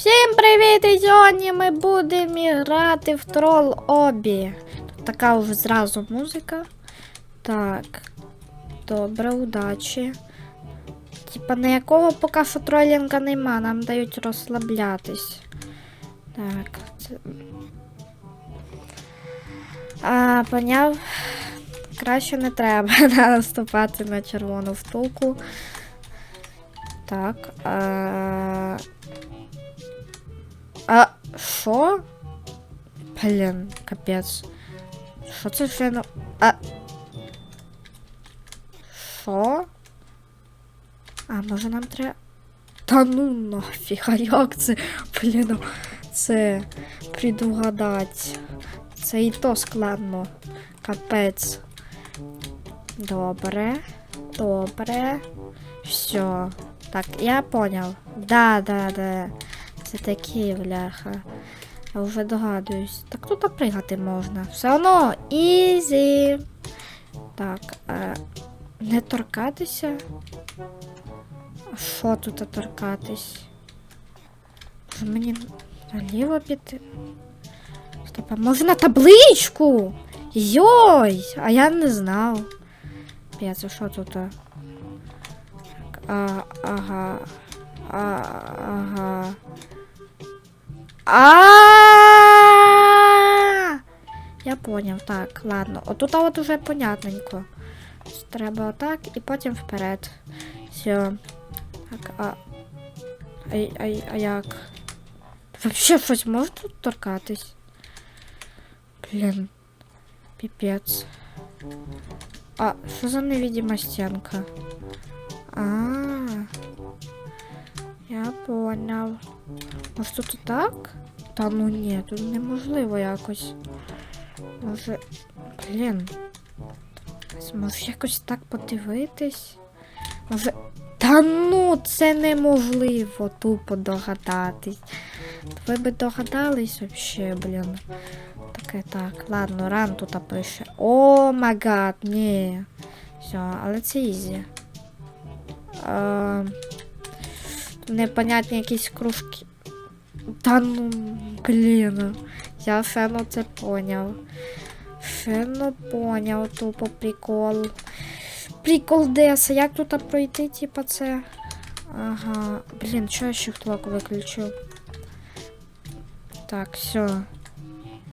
Всім привіт! І сьогодні ми будемо грати в трол обі. Тут така вже зразу музика. Так. Добре, удачі. Типа ніякого поки що тролінга нема, нам дають розслаблятись. Так. А, поняв. Краще не треба наступати на червону втулку. Так. А... А що? Блін, капець. Що це ще. А. Що? А, може нам треба. Та ну нафіг, а як це? Блін, ну, це предугадать. Це і то складно. Капець. Добре. Добре. Все. Так, я понял. Да, да, да. Це такі, бляха. Я вже догадуюсь. Так тут пригати можна. Все одно ізі. Так, е, не торкатися. А що тут торкатись? Мені наліво піти? Стоп, а може на табличку? Йой! А я не знав. П'ять, що тут? А? Ага. А, ага. А! Я поняв, так, ладно. Отут от уже понятненько. Треба отак і потім вперед. Все. Так, а. Ай, ай, а як? Вообще щось може тут торкатись? Блін. Піпець. А, що за невидима стінка? А. Я поняв. Може тут так? Та ну ні, тут неможливо якось. Може. Блін. Може якось так подивитись? Може. Та ну, це неможливо тупо догадатись. Ви би догадались вообще, блін. Таке так. Ладно, ран тут пише. О магад, ні. Все, але це ізі. Е, непонятні якісь кружки. Та ну, блін. Я фено це поняв. Фено поняв, тупо прикол. Прикол Деса. Як тут пройти, типа це? Ага. Блін, чого я ще втулок виключив? Так, все.